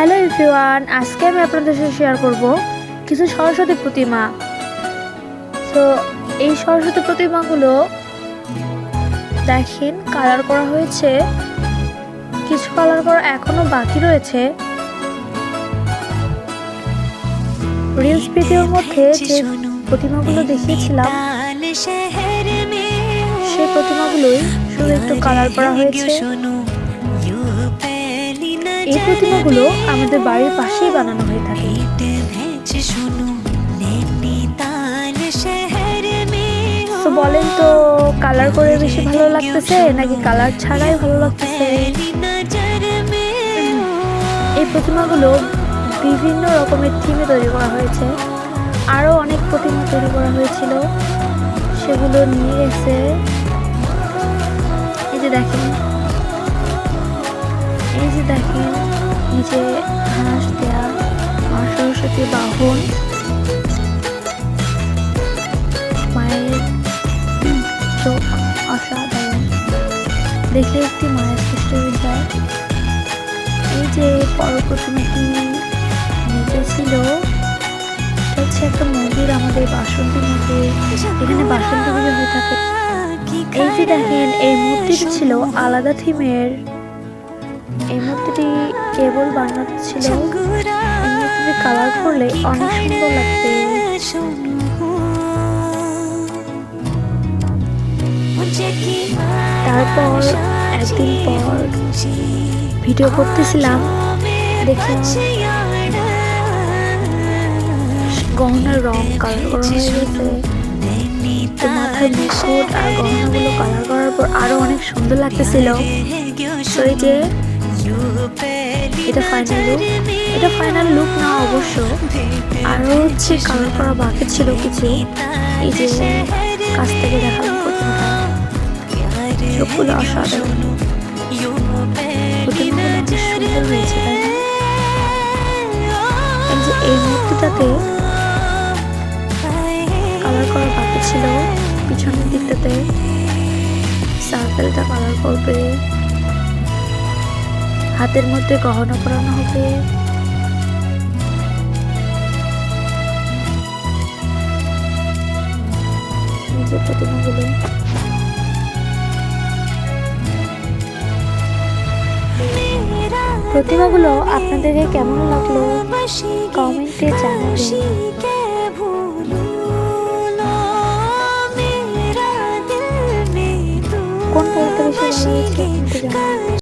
Hello everyone আজকে আমি আপনাদের সাথে শেয়ার করব কিছু সরস্বতী প্রতিমা। তো এই সরস্বতী প্রতিমাগুলো দেখেন কালার করা হয়েছে। কিছু কালার করা এখনও বাকি রয়েছে। রিলস ভিডিওর মধ্যে যে প্রতিমাগুলো দেখিয়েছিলাম সেই প্রতিমাগুলোই শুধু একটু কালার করা হয়েছে। এই প্রতিমাগুলো আমাদের বাড়ির পাশেই বানানো হয়ে থাকে। তো বলেন তো, কালার করে বেশি ভালো লাগতেছে নাকি কালার ছাড়াই ভালো লাগতেছে? এই প্রতিমাগুলো বিভিন্ন রকমের থিমে তৈরি করা হয়েছে। আরও অনেক প্রতিমা তৈরি করা হয়েছিল। সেগুলো নিয়ে গেছে এই যে দেখেন এই যে দেখেন নিচে হাঁস দেয়া, মা সরস্বতী বাহন, মায়ের চোখ অসাধারণ। দেখে একটি মায়ের সৃষ্টি যায় এই যে বড় প্রতিমাটি নিচে ছিল হচ্ছে একটা মন্দির আমাদের বাসন্তী মন্দির এখানে বাসন্তী পুজো হয়ে থাকে। এই যে দেখেন, এই মূর্তিটি ছিল আলাদা থিমের এই মূর্তিটি কেবল বানানো ছিল কালার করলে অনেক সুন্দর লাগবে। তারপর একদিন পর ভিডিও করতেছিলাম দেখি গহনার রং কালার করা হয়ে মাথায় আর গহনাগুলো কালার করার পর আরও অনেক সুন্দর লাগতেছিল। তো যে এটা ফাইনাল লুক এটা ফাইনাল লুক না, অবশ্য। আরও হচ্ছে কালার করা বাকি ছিল কিছু, এই যে কাছ থেকে প্রতিমাটা চোখগুলো অসাধারণ। প্রতিমাগুলো সুন্দর হয়েছে এই মূর্তিটাতে কালার করা বাকি ছিল, পিছনের দিকটাতে সার্কেলটা কালার করবে। হাতের মধ্যে গহনা পরানো হবে। প্রতিমাগুলো প্রতিমাগুলো আপনাদেরকে কেমন লাগল? কমেন্টে জানাবেন। কোন